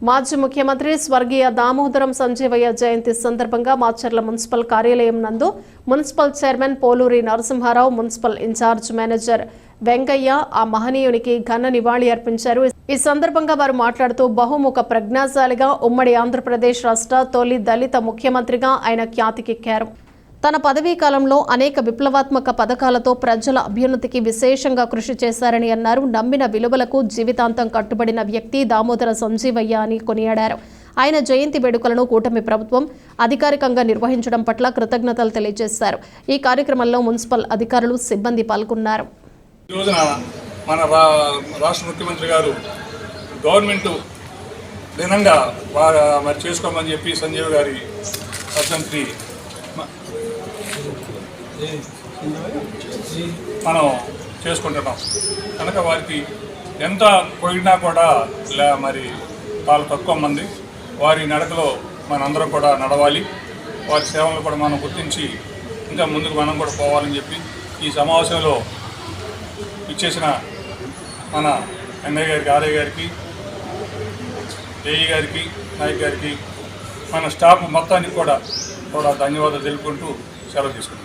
మాజీ ముఖ్యమంత్రి స్వర్గీయ దామోదరం సంజీవయ్య జయంతి సందర్భంగా మాచర్ల మున్సిపల్ కార్యాలయం నందు municipal chairman Poluri Narasimharao municipal in-charge manager Venkaiah ఆ మహనీయునికి ఘన నివాళి అర్పించారు. ఈ సందర్భంగా వారు మాట్లాడుతూ బహుముఖ ప్రజ్ఞాశాలిగా ఉమ్మడి ఆంధ్రప్రదేశ్ రాష్ట్ర తొలి దళిత ముఖ్యమంత్రిగా ఆయన ఖ్యాతికెక్కారు తన పదవీ కాలంలో అనేక విప్లవాత్మక పథకాలతో ప్రజల అభ్యున్నతికి విశేషంగా కృషి చేశారని అన్నారు. నమ్మిన విలువలకు జీవితాంతం కట్టుబడిన వ్యక్తి దామోదర సంజీవయ్య అని కొనియాడారు. ఆయన జయంతి వేడుకలను కూటమి ప్రభుత్వం అధికారికంగా నిర్వహించడం పట్ల కృతజ్ఞతలు తెలియజేశారు. ఈ కార్యక్రమంలో మున్సిపల్ అధికారులు సిబ్బంది పాల్గొన్నారు. మన రాష్ట్ర ముఖ్యమంత్రి గారు గవర్నమెంట్ దినంగా మరి చేసుకోమని చెప్పి సంజీవ్ గారి మనం చేసుకుంటున్నాం. కనుక వారికి ఎంత పోయినా కూడా లే మరి చాలా తక్కువ మంది. వారి నడకలో మనందరం కూడా నడవాలి. వారి సేవలను కూడా మనం గుర్తించి ఇంకా ముందుకు మనం కూడా పోవాలని చెప్పి ఈ సమావేశంలో ఇచ్చేసిన మన ఎన్ఐ గారికి ఆర్ఐ గారికి ఏఈ గారికి నాయక్ గారికి మన స్టాఫ్ మొత్తానికి కూడా కూడా ధన్యవాదాలు తెలుపుకుంటూ సెలవు తీసుకుంటాం